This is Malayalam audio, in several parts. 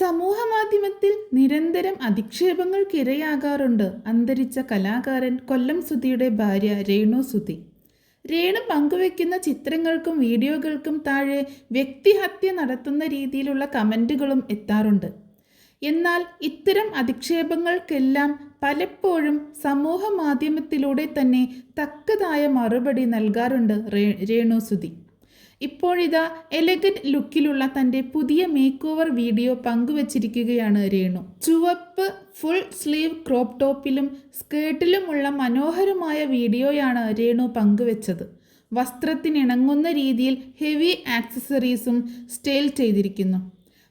സമൂഹ മാധ്യമത്തിൽ നിരന്തരം അധിക്ഷേപങ്ങൾക്കിരയാകാറുണ്ട് അന്തരിച്ച കലാകാരൻ കൊല്ലം സുധിയുടെ ഭാര്യ രേണു സുധി. രേണു പങ്കുവെക്കുന്ന ചിത്രങ്ങൾക്കും വീഡിയോകൾക്കും താഴെ വ്യക്തിഹത്യ നടത്തുന്ന രീതിയിലുള്ള കമന്റുകളും എത്താറുണ്ട്. എന്നാൽ ഇത്തരം അധിക്ഷേപങ്ങൾക്കെല്ലാം പലപ്പോഴും സമൂഹ മാധ്യമത്തിലൂടെ തന്നെ തക്കതായ മറുപടി നൽകാറുണ്ട് രേണു സുധി. ഇപ്പോഴിതാ എലഗന്റ് ലുക്കിലുള്ള തന്റെ പുതിയ മേക്ക് ഓവർ വീഡിയോ പങ്കുവച്ചിരിക്കുകയാണ് രേണു. ചുവപ്പ് ഫുൾ സ്ലീവ് ക്രോപ്പ് ടോപ്പിലും സ്കേർട്ടിലുമുള്ള മനോഹരമായ വീഡിയോയാണ് രേണു പങ്കുവച്ചത്. വസ്ത്രത്തിനിണങ്ങുന്ന രീതിയിൽ ഹെവി ആക്സസറീസും സ്റ്റൈൽ ചെയ്തിരിക്കുന്നു.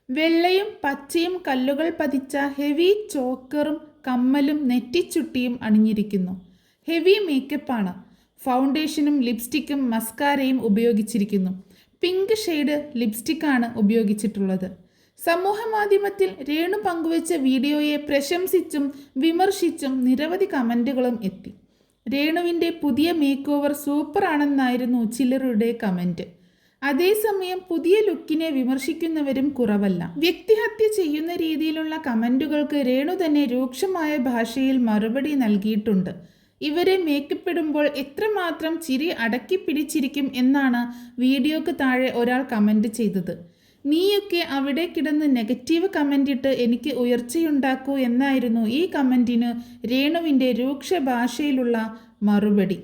വെള്ളയും പച്ചയും കല്ലുകൾ പതിച്ച ഹെവി ചോക്കറും കമ്മലും നെറ്റിച്ചുട്ടിയും അണിഞ്ഞിരിക്കുന്നു. ഹെവി മേക്കപ്പാണ് ഫൗണ്ടേഷനും ലിപ്സ്റ്റിക്കും മസ്കാരയും ഉപയോഗിച്ചിരിക്കുന്നു. പിങ്ക് ഷെയ്ഡ് ലിപ്സ്റ്റിക്കാണ് ഉപയോഗിച്ചിട്ടുള്ളത്. സമൂഹ മാധ്യമത്തിൽ രേണു പങ്കുവച്ച വീഡിയോയെ പ്രശംസിച്ചും വിമർശിച്ചും നിരവധി കമന്റുകളും എത്തി. രേണുവിന്റെ പുതിയ മേക്ക് ഓവർ സൂപ്പറാണെന്നായിരുന്നു ചിലരുടെ കമന്റ് അതേസമയം പുതിയ ലുക്കിനെ വിമർശിക്കുന്നവരും കുറവല്ല. വ്യക്തിഹത്യ ചെയ്യുന്ന രീതിയിലുള്ള കമന്റുകൾക്ക് രേണു തന്നെ രൂക്ഷമായ ഭാഷയിൽ മറുപടി നൽകിയിട്ടുണ്ട്. ഇവരെ മേക്കപ്പ് ഇടുമ്പോൾ എത്രമാത്രം ചിരി അടക്കി പിടിച്ചിരിക്കും എന്നാണ് വീഡിയോക്ക് താഴെ ഒരാൾ കമന്റ് ചെയ്തത്. നീയൊക്കെ അവിടെ കിടന്ന് നെഗറ്റീവ് കമന്റ് ഇട്ട് എനിക്ക് ഉയർച്ചയുണ്ടാക്കൂ എന്നായിരുന്നു ഈ കമന്റിന് രേണുവിന്റെ രൂക്ഷ ഭാഷയിലുള്ള മറുപടി.